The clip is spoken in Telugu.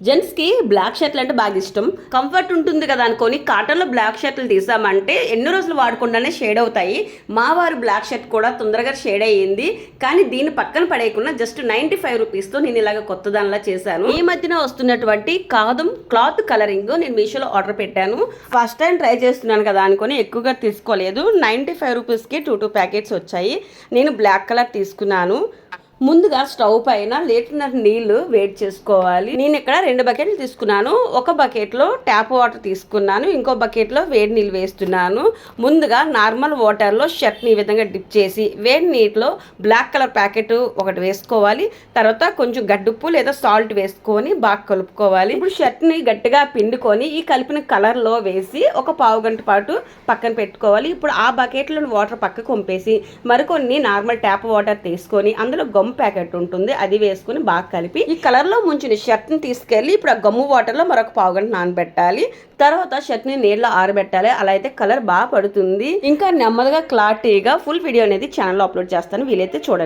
జెంట్స్కి బ్లాక్ షర్ట్లు అంటే బాగా ఇష్టం. కంఫర్ట్ ఉంటుంది కదా అనుకొని కాటన్లో బ్లాక్ షర్ట్లు తీసామంటే ఎన్ని రోజులు వాడకుండానే షేడ్ అవుతాయి. మా వారు బ్లాక్ షర్ట్ కూడా తొందరగా షేడ్ అయ్యింది. కానీ దీన్ని పక్కన పడేయకుండా జస్ట్ నైంటీ ఫైవ్ రూపీస్తో నేను ఇలాగ కొత్త దానిలా చేశాను. ఈ మధ్యన వస్తున్నటువంటి కాదం క్లాత్ కలరింగ్ నేను మీషోలో ఆర్డర్ పెట్టాను. ఫస్ట్ టైం ట్రై చేస్తున్నాను కదా అనుకొని ఎక్కువగా తీసుకోలేదు. నైంటీ ఫైవ్ రూపీస్కి టూ టూ ప్యాకెట్స్ వచ్చాయి. నేను బ్లాక్ కలర్ తీసుకున్నాను. ముందుగా స్టవ్ పైన లీటర్నర్ నీళ్ళు వేడి చేసుకోవాలి. నేను ఇక్కడ రెండు బకెట్లు తీసుకున్నాను. ఒక బకెట్లో ట్యాప్ వాటర్ తీసుకున్నాను. ఇంకో బకెట్లో వేడి నీళ్ళు వేస్తున్నాను. ముందుగా నార్మల్ వాటర్లో షర్ట్ని ఈ విధంగా డిప్ చేసి వేడి నీటిలో బ్లాక్ కలర్ ప్యాకెట్ ఒకటి వేసుకోవాలి. తర్వాత కొంచెం గడ్డుప్పు లేదా సాల్ట్ వేసుకొని బాగా కలుపుకోవాలి. ఇప్పుడు షర్ట్ని గట్టిగా పిండుకొని ఈ కలిపిన కలర్లో వేసి ఒక పావు గంట పాటు పక్కన పెట్టుకోవాలి. ఇప్పుడు ఆ బకెట్లోని వాటర్ పక్కకు పంపేసి మరికొన్ని నార్మల్ ట్యాప్ వాటర్ తీసుకొని అందులో గమ్ ప్యాకెట్ ఉంటుంది అది వేసుకుని బాగా కలిపి ఈ కలర్లో ముంచిన షర్ట్ని తీసుకెళ్ళి ఇప్పుడు ఆ గమ్ము వాటర్లో మరొక పావు గంట నానబెట్టాలి. తర్వాత షర్ట్ని నీళ్ళలో ఆరబెట్టాలి. అలా అయితే కలర్ బాగా పడుతుంది. ఇంకా నెమ్మదిగా క్లారిటీగా ఫుల్ వీడియో అనేది ఛానల్లో అప్లోడ్ చేస్తాను. వీలైతే చూడండి.